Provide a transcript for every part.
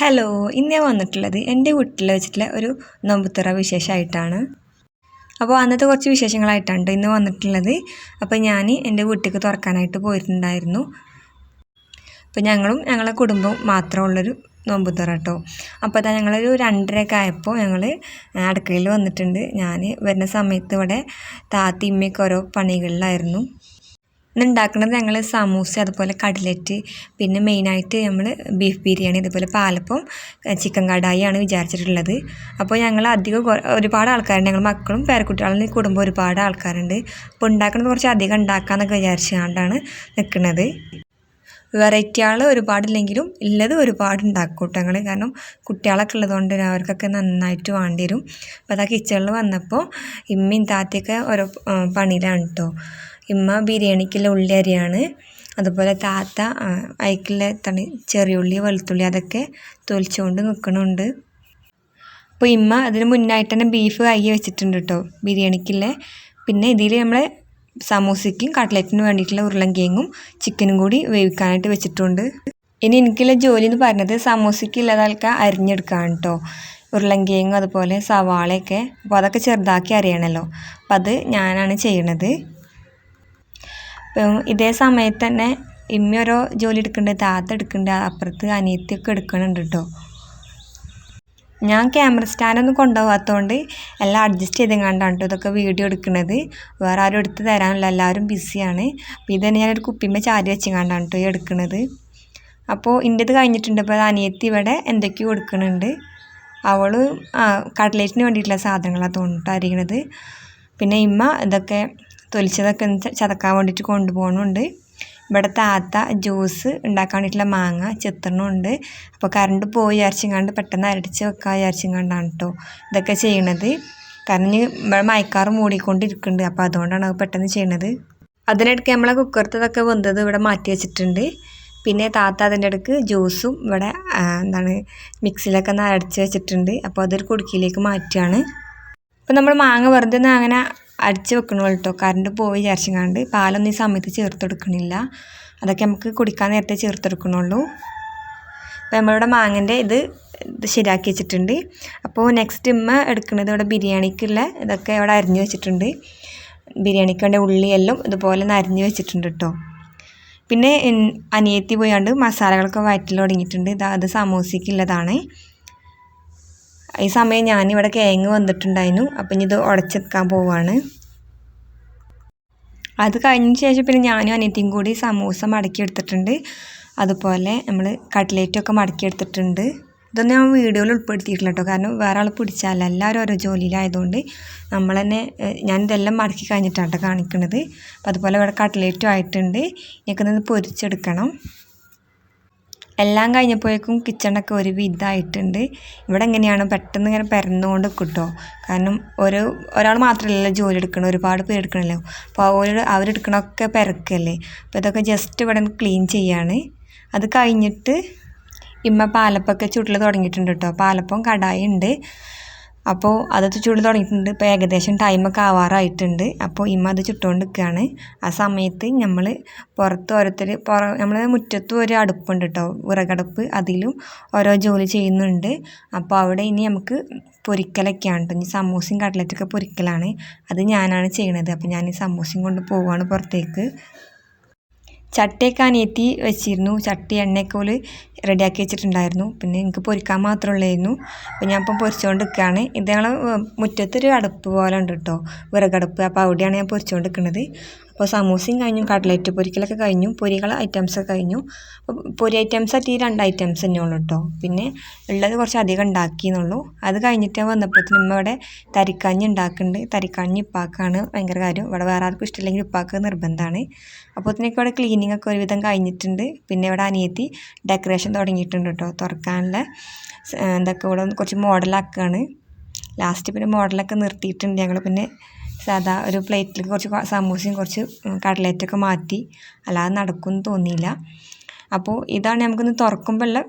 Hello ഇന്ന് ഞാൻ വന്നിട്ടുള്ളത് എന്റെ വീട്ടിൽ വെച്ചിട്ടുള്ള ഒരു നോമ്പുത്തറ വിശേഷമായിട്ടാണ് അപ്പോൾ അന്നത്തെ കുറച്ച് വിശേഷങ്ങളായിട്ടാണ് ട്ടോ ഇന്ന് വന്നിട്ടുള്ളത്. അപ്പോൾ ഞാൻ എന്റെ വീട്ടിലേക്ക് തുറക്കാനായിട്ട് പോയിട്ടുണ്ടായിരുന്നു. അപ്പോൾ ഞങ്ങളും ഞങ്ങളെ കുടുംബവും മാത്രമുള്ളൊരു നോമ്പുത്തറ കേട്ടോ. അപ്പോൾ അതാ ഞങ്ങളൊരു രണ്ടരയൊക്കെ ആയപ്പോൾ ഞങ്ങൾ അടുക്കളയിൽ വന്നിട്ടുണ്ട്. ഞാൻ വരുന്ന സമയത്ത് ഇവിടെ താത്തിമ്മയ്ക്ക് ഓരോ പണികളിലായിരുന്നു. ഇന്ന് ഉണ്ടാക്കുന്നത് ഞങ്ങൾ സമൂസ അതുപോലെ കട്ലറ്റ് പിന്നെ മെയിനായിട്ട് നമ്മൾ ബീഫ് ബിരിയാണി അതുപോലെ പാലപ്പം ചിക്കൻ കടായി ആണ് വിചാരിച്ചിട്ടുള്ളത്. അപ്പോൾ ഞങ്ങൾ അധികം ഒരുപാട് ആൾക്കാരുണ്ട്. ഞങ്ങൾ മക്കളും പേരക്കുട്ടികളും കുടുംബം ഒരുപാട് ആൾക്കാരുണ്ട്. അപ്പോൾ ഉണ്ടാക്കുന്നത് കുറച്ച് അധികം ഉണ്ടാക്കാമെന്നൊക്കെ വിചാരിച്ചുകൊണ്ടാണ് നിൽക്കുന്നത് വെറൈറ്റികൾ ഒരുപാടില്ലെങ്കിലും ഉള്ളത് ഒരുപാട് ഉണ്ടാക്കും കൂട്ടങ്ങൾ കാരണം കുട്ടികളൊക്കെ ഉള്ളതുകൊണ്ട് അവർക്കൊക്കെ നന്നായിട്ട് വേണ്ടി വരും. അപ്പോൾ അതാ കിച്ചണിൽ വന്നപ്പോൾ ഇമ്മയും താത്തയൊക്കെ ഓരോ ആ, പണിയിലാണ് കേട്ടോ ഇമ്മ ബിരിയാണിക്കുള്ള ഉള്ളി അരിയാണ്. അതുപോലെ താത്ത അയക്കുള്ള തണി ചെറിയുള്ളി വെളുത്തുള്ളി അതൊക്കെ തൊലിച്ചുകൊണ്ട് നിൽക്കണുണ്ട് അപ്പോൾ ഇമ്മ അതിന് മുന്നായിട്ട് തന്നെ ബീഫ് കൈ വെച്ചിട്ടുണ്ട് കേട്ടോ ബിരിയാണിക്കുള്ള. പിന്നെ ഇതിൽ നമ്മൾ സമൂസയ്ക്കും കട്ട്ലറ്റിനും വേണ്ടിയിട്ടുള്ള ഉരുളൻകിഴങ്ങും ചിക്കനും കൂടി വേവിക്കാനായിട്ട് വെച്ചിട്ടുണ്ട്. ഇനി എനിക്കുള്ള ജോലി എന്ന് പറഞ്ഞത് സമൂസയ്ക്കുള്ളതൊക്കെ അരിഞ്ഞെടുക്കുകയാണ് കേട്ടോ ഉരുളൻകിഴങ്ങും അതുപോലെ സവാളയൊക്കെ. അപ്പോൾ അതൊക്കെ ചെറുതാക്കി അറിയണമല്ലോ അപ്പോൾ അത് ഞാനാണ് ചെയ്യണത്. ഇതേ സമയത്ത് തന്നെ ഇമ്മ ഓരോ ജോലി എടുക്കുന്നുണ്ട് താത്ത എടുക്കുന്നുണ്ട് അപ്പുറത്ത് അനിയത്തിയൊക്കെ എടുക്കണുണ്ട് കേട്ടോ ഞാൻ ക്യാമറ സ്റ്റാൻഡൊന്നും കൊണ്ടുപോകാത്തതുകൊണ്ട് എല്ലാം അഡ്ജസ്റ്റ് ചെയ്തെങ്ങാണ്ടാണ് കേട്ടോ ഇതൊക്കെ വീഡിയോ എടുക്കുന്നത് വേറെ ആരും എടുത്ത് തരാനില്ല എല്ലാവരും ബിസിയാണ് അപ്പോൾ ഇത് തന്നെ ഞാനൊരു കുപ്പിമ്മ ചാരി വെച്ചെങ്ങാണ്ടാണ് കേട്ടോ ഈ എടുക്കുന്നത് അപ്പോൾ ഇന്റെത് കഴിഞ്ഞിട്ടുണ്ട് അപ്പോൾ അനിയത്തി ഇവിടെ എന്തൊക്കെയോ കൊടുക്കുന്നുണ്ട് അവൾ കട്ട്ലേറ്റിന് വേണ്ടിയിട്ടുള്ള സാധനങ്ങളാണ് തോന്നിട്ട് പിന്നെ ഇമ്മ ഇതൊക്കെ തൊലിച്ചതൊക്കെ ഒന്ന് ചതക്കാൻ വേണ്ടിയിട്ട് കൊണ്ടുപോകണുണ്ട്. ഇവിടെ താത്ത ജ്യൂസ് ഉണ്ടാക്കാൻ വേണ്ടിയിട്ടുള്ള മാങ്ങ ചെത്തണുണ്ട് അപ്പോൾ കറണ്ട് പോയി വിചാരിച്ചെങ്ങാണ്ട് പെട്ടെന്ന് അരടിച്ച് വെക്കാൻ വിചാരിച്ചെങ്ങാണ്ടാണ് കേട്ടോ ഇതൊക്കെ ചെയ്യണത്. കാരണം ഇവിടെ മയക്കാറ് മൂടിക്കൊണ്ടിരിക്കുന്നുണ്ട്. അപ്പോൾ അതുകൊണ്ടാണ് അത് പെട്ടെന്ന് ചെയ്യണത്. അതിനിടയ്ക്ക് നമ്മളെ കുക്കറത്തതൊക്കെ വെന്തത് ഇവിടെ മാറ്റി വെച്ചിട്ടുണ്ട്. പിന്നെ താത്ത അതിന്റെ ഇടയ്ക്ക് ജ്യൂസും ഇവിടെ എന്താണ് മിക്സിയിലൊക്കെ ഒന്ന് അരച്ച് വെച്ചിട്ടുണ്ട്. അപ്പോൾ അതൊരു കുടുക്കിയിലേക്ക് മാറ്റുകയാണ്. അപ്പോൾ നമ്മൾ മാങ്ങ വെറുതെ ഒന്ന് അങ്ങനെ അടിച്ച് വെക്കണു കേട്ടോ കറണ്ട് പോയി വിചാരിച്ചങ്ങാണ്ട്. പാലൊന്നും ഈ സമയത്ത് ചേർത്തെടുക്കണില്ല. അതൊക്കെ നമുക്ക് കുടിക്കാൻ നേരത്തെ ചേർത്തെടുക്കണുള്ളൂ. അപ്പോൾ നമ്മളിവിടെ മാങ്ങന്റെ ഇത് ശരിയാക്കി വെച്ചിട്ടുണ്ട്. അപ്പോൾ നെക്സ്റ്റ് ഇമ്മ എടുക്കുന്നത് ഇവിടെ ബിരിയാണിക്കുള്ള ഇതൊക്കെ ഇവിടെ അരിഞ്ഞു വെച്ചിട്ടുണ്ട്. ബിരിയാണിക്ക് വേണ്ട ഉള്ളിയെല്ലാം ഇതുപോലെ അരിഞ്ഞു വെച്ചിട്ടുണ്ട് കേട്ടോ. പിന്നെ അനിയത്തി പോയാണ്ട് മസാലകളൊക്കെ വയറ്റിൽ തുടങ്ങിയിട്ടുണ്ട്. ഇതാ അത് സമൂസയ്ക്കുള്ളതാണ് ഈ സമയം ഞാനിവിടെ കേങ്ങ് വന്നിട്ടുണ്ടായിരുന്നു. അപ്പം ഇനി ഇത് ഉടച്ചെടുക്കാൻ പോവാണ്. അത് കഴിഞ്ഞ ശേഷം പിന്നെ ഞാനും അനിയത്തിയും കൂടി സമൂസ മടക്കി എടുത്തിട്ടുണ്ട്. അതുപോലെ നമ്മൾ കട്ട്ലേറ്റൊക്കെ മടക്കി എടുത്തിട്ടുണ്ട്. ഇതൊന്നും ഞാൻ വീഡിയോയിൽ ഉൾപ്പെടുത്തിയിട്ടില്ല കേട്ടോ. കാരണം വേറെ ആൾ പിടിച്ചാലല്ല എല്ലാവരും ഓരോ ജോലിയിലായതുകൊണ്ട് നമ്മൾ തന്നെ ഞാൻ ഇതെല്ലാം മടക്കി കഴിഞ്ഞിട്ടാണ് കേട്ടോ കാണിക്കുന്നത് അപ്പോൾ അതുപോലെ ഇവിടെ കട്ട്ലേറ്റും ആയിട്ടുണ്ട്. ഇതൊക്കെ നിന്ന് പൊരിച്ചെടുക്കണം. എല്ലാം കഴിഞ്ഞപ്പോഴേക്കും കിച്ചണൊക്കെ ഒരു വിധമായിട്ടുണ്ട് ഇവിടെ എങ്ങനെയാണ് പെട്ടെന്ന് ഇങ്ങനെ പരന്നുകൊണ്ട് കിട്ടോ കാരണം ഒരു ഒരാൾ മാത്രമല്ലല്ലോ ജോലി എടുക്കണം ഒരുപാട് പേര് എടുക്കണമല്ലോ അപ്പോൾ അവർ അവരെടുക്കണമൊക്കെ പെരക്കല്ലേ. അപ്പോൾ ഇതൊക്കെ ജസ്റ്റ് ഇവിടെ ക്ലീൻ ചെയ്യാണ്. അത് കഴിഞ്ഞിട്ട് ഇമ്മ പാലപ്പൊക്കെ ചുട്ടിൽ തുടങ്ങിയിട്ടുണ്ട് കേട്ടോ. പാലപ്പം കടായി ഉണ്ട്. അപ്പോൾ അത് ചുട്ട് തുടങ്ങിയിട്ടുണ്ട്. ഇപ്പോൾ ഏകദേശം ടൈമൊക്കെ ആവാറായിട്ടുണ്ട്. അപ്പോൾ ഇമ്മ അത് ചുട്ടുകൊണ്ട് നിൽക്കുകയാണ് ആ സമയത്ത് നമ്മൾ പുറത്ത് ഓരോരുത്തർ പുറ നമ്മൾ മുറ്റത്തും ഒരു അടുപ്പുണ്ട് കേട്ടോ വിറകടുപ്പ്. അതിലും ഓരോ ജോലി ചെയ്യുന്നുണ്ട്. അപ്പോൾ അവിടെ ഇനി നമുക്ക് പൊരിക്കലൊക്കെയാണ് കേട്ടോ ഇനി സമൂസയും കട്ട്ലറ്റൊക്കെ പൊരിക്കലാണ്. അത് ഞാനാണ് ചെയ്യണത്. അപ്പോൾ ഞാൻ ഈ സമൂസയും കൊണ്ട് പോവുകയാണ് പുറത്തേക്ക്. ചട്ടിയൊക്കെ വെച്ചിരുന്നു. ചട്ടി എണ്ണയൊക്കെ റെഡിയാക്കി വെച്ചിട്ടുണ്ടായിരുന്നു. പിന്നെ എനിക്ക് പൊരിക്കാൻ മാത്രമുള്ളായിരുന്നു. അപ്പോൾ ഞാൻ ഇപ്പം പൊരിച്ചുകൊണ്ട് നിൽക്കുകയാണ് ഇത് ഞങ്ങൾ മുറ്റത്തൊരു അടുപ്പ് പോലെ ഉണ്ട് കേട്ടോ. വിറകടുപ്പ്. അപ്പോൾ അവിടെയാണ് ഞാൻ പൊരിച്ചുകൊണ്ട് നിൽക്കുന്നത് അപ്പോൾ സമൂസയും കഴിഞ്ഞു കട്ട്ലറ്റ് പൊരിക്കലൊക്കെ കഴിഞ്ഞു പൊരികൾ ഐറ്റംസൊക്കെ കഴിഞ്ഞു. പൊരി ഐറ്റംസ് ആയിട്ട് ഈ രണ്ട് ഐറ്റംസ് തന്നെ ഉള്ളൂ കേട്ടോ. പിന്നെ ഉള്ളത് കുറച്ച് അധികം ഉണ്ടാക്കിയെന്നുള്ളൂ അത് കഴിഞ്ഞിട്ട് വന്നപ്പോഴത്തേനും ഇവിടെ തരിക്കാഞ്ഞ് ഉണ്ടാക്കുന്നുണ്ട്. തരിക്കാഞ്ഞ് ഇപ്പാക്കാണ് ഭയങ്കര കാര്യം. ഇവിടെ വേറെ ആർക്കും ഇഷ്ടമില്ലെങ്കിൽ ഇപ്പാക്ക് നിർബന്ധമാണ്. അപ്പോഴത്തേനൊക്കെ ഇവിടെ ക്ലീനിങ് ഒക്കെ ഒരുവിധം കഴിഞ്ഞിട്ടുണ്ട്. പിന്നെ ഇവിടെ അനിയത്തി ഡെക്കറേഷൻ തുടങ്ങിയിട്ടുണ്ട് കേട്ടോ. തുറക്കാനുള്ള എന്തൊക്കെ ഇവിടെ കുറച്ച് മോഡലാക്കുകയാണ് ലാസ്റ്റ് പിന്നെ മോഡലൊക്കെ നിർത്തിയിട്ടുണ്ട്. ഞങ്ങൾ പിന്നെ സാധാ ഒരു പ്ലേറ്റിൽ കുറച്ച് സമൂസയും കുറച്ച് കടലേറ്റൊക്കെ മാറ്റി. അല്ലാതെ നടക്കുമെന്ന് തോന്നിയില്ല. അപ്പോൾ ഇതാണ് നമുക്കൊന്ന് തുറക്കുമ്പോഴുള്ള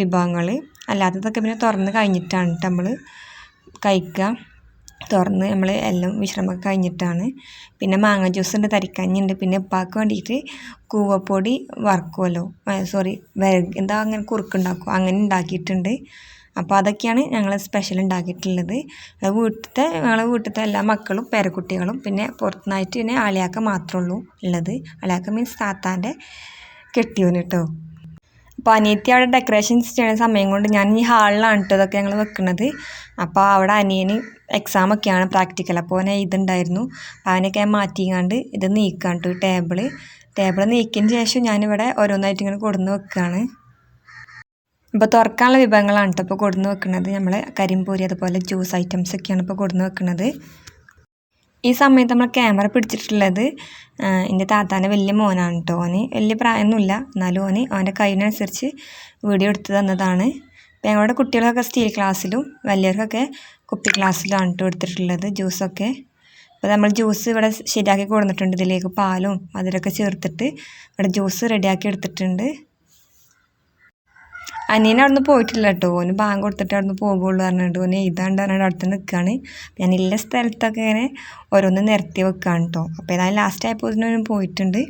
വിഭവങ്ങൾ അല്ലാത്തതൊക്കെ പിന്നെ തുറന്ന് കഴിഞ്ഞിട്ടാണ് നമ്മൾ കഴിക്കുക. തുറന്ന് നമ്മൾ എല്ലാം വിശ്രമമൊക്കെ കഴിഞ്ഞിട്ടാണ്. പിന്നെ മാങ്ങ ജ്യൂസ് ഉണ്ട് തരിക്കഞ്ഞുണ്ട് പിന്നെ ഉപ്പാക്ക് വേണ്ടിയിട്ട് കൂവപ്പൊടി വറക്കുമല്ലോ സോറി എന്താ അങ്ങനെ കുറുക്കുണ്ടാക്കും അങ്ങനെ ഉണ്ടാക്കിയിട്ടുണ്ട്. അപ്പോൾ അതൊക്കെയാണ് ഞങ്ങൾ സ്പെഷ്യൽ ഉണ്ടാക്കിയിട്ടുള്ളത്. വീട്ടിലത്തെ ഞങ്ങളെ വീട്ടിലത്തെ എല്ലാ മക്കളും പേരക്കുട്ടികളും പിന്നെ പുറത്തുനിന്നായിട്ട് പിന്നെ ആളിയാക്ക മാത്രമേ ഉള്ളൂ ഉള്ളത്. അളിയാക്ക മീൻസ് താത്താന്റെ കെട്ടിയോന് കേട്ടോ അപ്പോൾ അനിയത്തി അവിടെ ഡെക്കറേഷൻസ് ചെയ്യുന്ന സമയം കൊണ്ട് ഞാൻ ഈ ഹാളിലാണ് കേട്ടോ ഇതൊക്കെ ഞങ്ങൾ വെക്കുന്നത് അപ്പോൾ അവിടെ അനിയന് എക്സാം ഒക്കെയാണ് പ്രാക്ടിക്കൽ അപ്പോൾ അവനെ ഇതുണ്ടായിരുന്നു. അവനൊക്കെ ഞാൻ മാറ്റിങ്ങാണ്ട് ഇത് നീക്കാൻ കേട്ടോ ടേബിൾ ടേബിൾ നീക്കിയതിന് ശേഷം ഞാനിവിടെ ഓരോന്നായിട്ട് ഇങ്ങനെ കൊടുന്ന് വെക്കുകയാണ് ഇപ്പോൾ തുറക്കാനുള്ള വിഭവങ്ങളാണ് കേട്ടോ ഇപ്പോൾ കൊടുന്ന് വെക്കുന്നത് നമ്മൾ കരിമ്പൂരി അതുപോലെ ജ്യൂസ് ഐറ്റംസ് ഒക്കെയാണ് ഇപ്പോൾ കൊടുന്ന് വെക്കുന്നത് ഈ സമയത്ത് നമ്മൾ ക്യാമറ പിടിച്ചിട്ടുള്ളത് എന്റെ താത്താന്റെ വലിയ മോനാണ് കേട്ടോ ഓന് വലിയ പ്രായമൊന്നുമില്ല. എന്നാലും ഓന് അവന്റെ കഴിവിനനുസരിച്ച് വീഡിയോ എടുത്ത് തന്നതാണ്. അപ്പോൾ ഞങ്ങളുടെ കുട്ടികളൊക്കെ സ്റ്റീൽ ക്ലാസ്സിലും വലിയവർക്കൊക്കെ കുപ്പി ഗ്ലാസ്സിലാണ് കേട്ടോ എടുത്തിട്ടുള്ളത് ജ്യൂസൊക്കെ. അപ്പോൾ നമ്മൾ ജ്യൂസ് ഇവിടെ ശരിയാക്കി കൊടുത്തിട്ടുണ്ട്. ഇതിലേക്ക് പാലും അതിലൊക്കെ ചേർത്തിട്ട് ഇവിടെ ജ്യൂസ് റെഡിയാക്കി എടുത്തിട്ടുണ്ട്. അനിയൻ അവിടെ നിന്ന് പോയിട്ടില്ല കേട്ടോ ഓന് ബാങ്ക് കൊടുത്തിട്ട് അവിടെ നിന്ന് പോകുള്ളൂ പറഞ്ഞിട്ട് ഓന് എഴുതാണ്ട് പറഞ്ഞിട്ട് അടുത്ത് നിൽക്കുകയാണ് ഞാൻ ഇല്ല സ്ഥലത്തൊക്കെ ഇങ്ങനെ ഓരോന്ന് നിർത്തി വെക്കുകയാണ് കേട്ടോ അപ്പോൾ ഏതായാലും ലാസ്റ്റ് ആയപ്പോൾ ഇതിനൊന്നും പോയിട്ടുണ്ട്.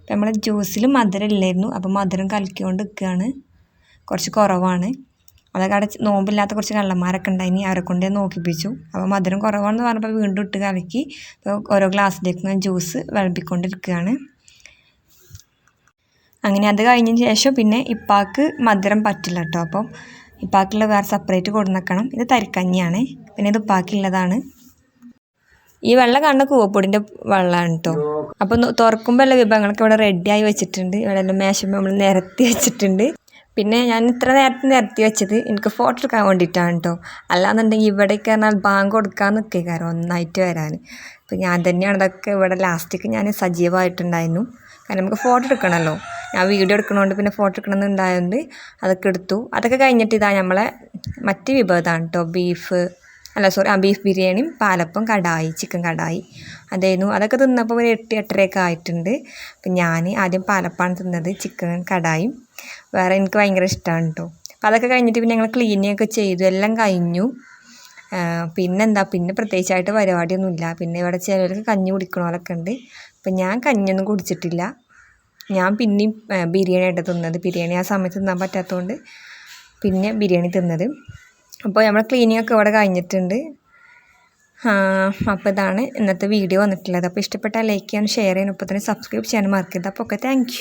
അപ്പം നമ്മൾ ജ്യൂസിൽ മധുരം ഇല്ലായിരുന്നു. അപ്പോൾ മധുരം കലക്കിക്കൊണ്ട് നിൽക്കുകയാണ് കുറച്ച് കുറവാണ്. അതൊക്കെ അവിടെ നോമ്പില്ലാത്ത കുറച്ച് കള്ളന്മാരൊക്കെ ഉണ്ടായിനി അവരെ കൊണ്ടേ നോക്കിപ്പിച്ചു. അപ്പോൾ മധുരം കുറവാണെന്ന് പറഞ്ഞപ്പോൾ വീണ്ടും ഇട്ട് കലക്കി. അപ്പോൾ ഓരോ ഗ്ലാസ്സിലേക്ക് ഞാൻ ജ്യൂസ് വിളമ്പിക്കൊണ്ടിരിക്കുകയാണ് അങ്ങനെ അത് കഴിഞ്ഞതിന് ശേഷം പിന്നെ ഇപ്പാക്ക് മധുരം പറ്റില്ല കേട്ടോ അപ്പം ഇപ്പാക്കുള്ള വേറെ സെപ്പറേറ്റ് കൊടുന്നേക്കണം ഇത് തരിക്കഞ്ഞിയാണ്. പിന്നെ ഇത് ഉപ്പാക്കുള്ളതാണ് ഈ വെള്ളം കാണുന്ന കൂവപ്പൊടിന്റെ വെള്ളമാണ് കേട്ടോ അപ്പോൾ തുറക്കുമ്പോൾ എല്ലാ വിഭവങ്ങളൊക്കെ ഇവിടെ റെഡിയായി വെച്ചിട്ടുണ്ട്. ഇവിടെ എല്ലാം മേശമ്പോൾ നമ്മൾ നിരത്തി വെച്ചിട്ടുണ്ട്. പിന്നെ ഞാൻ ഇത്ര നേരത്തെ നിരത്തി വെച്ചത് എനിക്ക് ഫോട്ടോ എടുക്കാൻ വേണ്ടിയിട്ടാണ് കേട്ടോ അല്ലാന്നുണ്ടെങ്കിൽ ഇവിടേക്ക് പറഞ്ഞാൽ ബാങ്ക് കൊടുക്കാൻ നിൽക്കുക ഒന്നായിട്ട് വരാൻ. അപ്പോൾ ഞാൻ തന്നെയാണ് ഇതൊക്കെ ഇവിടെ ലാസ്റ്റിക്ക് ഞാൻ സജീവമായിട്ടുണ്ടായിരുന്നു. കാരണം നമുക്ക് ഫോട്ടോ എടുക്കണമല്ലോ. ഞാൻ വീഡിയോ എടുക്കണോണ്ട് പിന്നെ ഫോട്ടോ എടുക്കണമെന്നുണ്ടായതുകൊണ്ട് അതൊക്കെ എടുത്തു. അതൊക്കെ കഴിഞ്ഞിട്ട് ഇതാ നമ്മളെ മറ്റ് വിഭവതാണ് കേട്ടോ ബീഫ് അല്ല സോറി ആ ബീഫ് ബിരിയാണിയും പാലപ്പം കടായി ചിക്കൻ കടായി. അതായിരുന്നു. അതൊക്കെ തിന്നപ്പോൾ ഒരു എട്ട് എട്ടരയൊക്കെ ആയിട്ടുണ്ട്. അപ്പം ഞാൻ ആദ്യം പാലപ്പാണ് തിന്നത് ചിക്കൻ കടായും. വേറെ എനിക്ക് ഭയങ്കര ഇഷ്ടമാണ് കേട്ടോ അപ്പോൾ അതൊക്കെ കഴിഞ്ഞിട്ട് പിന്നെ ഞങ്ങൾ ക്ലീനിങ് ചെയ്തു എല്ലാം കഴിഞ്ഞു. പിന്നെന്താ? പിന്നെ പ്രത്യേകിച്ചായിട്ട് പരിപാടിയൊന്നുമില്ല. പിന്നെ ഇവിടെ ചിലർക്ക് കഞ്ഞി കുടിക്കണോലൊക്കെ ഉണ്ട്. അപ്പം ഞാൻ കഞ്ഞിയൊന്നും കുടിച്ചിട്ടില്ല. ഞാൻ പിന്നെയും ബിരിയാണി ആയിട്ട് തിന്നത്. ബിരിയാണി ആ സമയത്ത് തിന്നാൻ പറ്റാത്തതുകൊണ്ട് പിന്നെ ബിരിയാണി തിന്നത്. അപ്പോൾ നമ്മൾ ക്ലീനിങ് ഒക്കെ ഇവിടെ കഴിഞ്ഞിട്ടുണ്ട്. അപ്പോൾ ഇതാണ് ഇന്നത്തെ വീഡിയോ വന്നിട്ടുള്ളത്. അപ്പോൾ ഇഷ്ടപ്പെട്ടാൽ ലൈക്ക് ചെയ്യാനും ഷെയർ ചെയ്യാനും ഇപ്പോൾ തന്നെ സബ്സ്ക്രൈബ് ചെയ്യാനും മറക്കരുത്. അപ്പോൾ ഓക്കെ താങ്ക്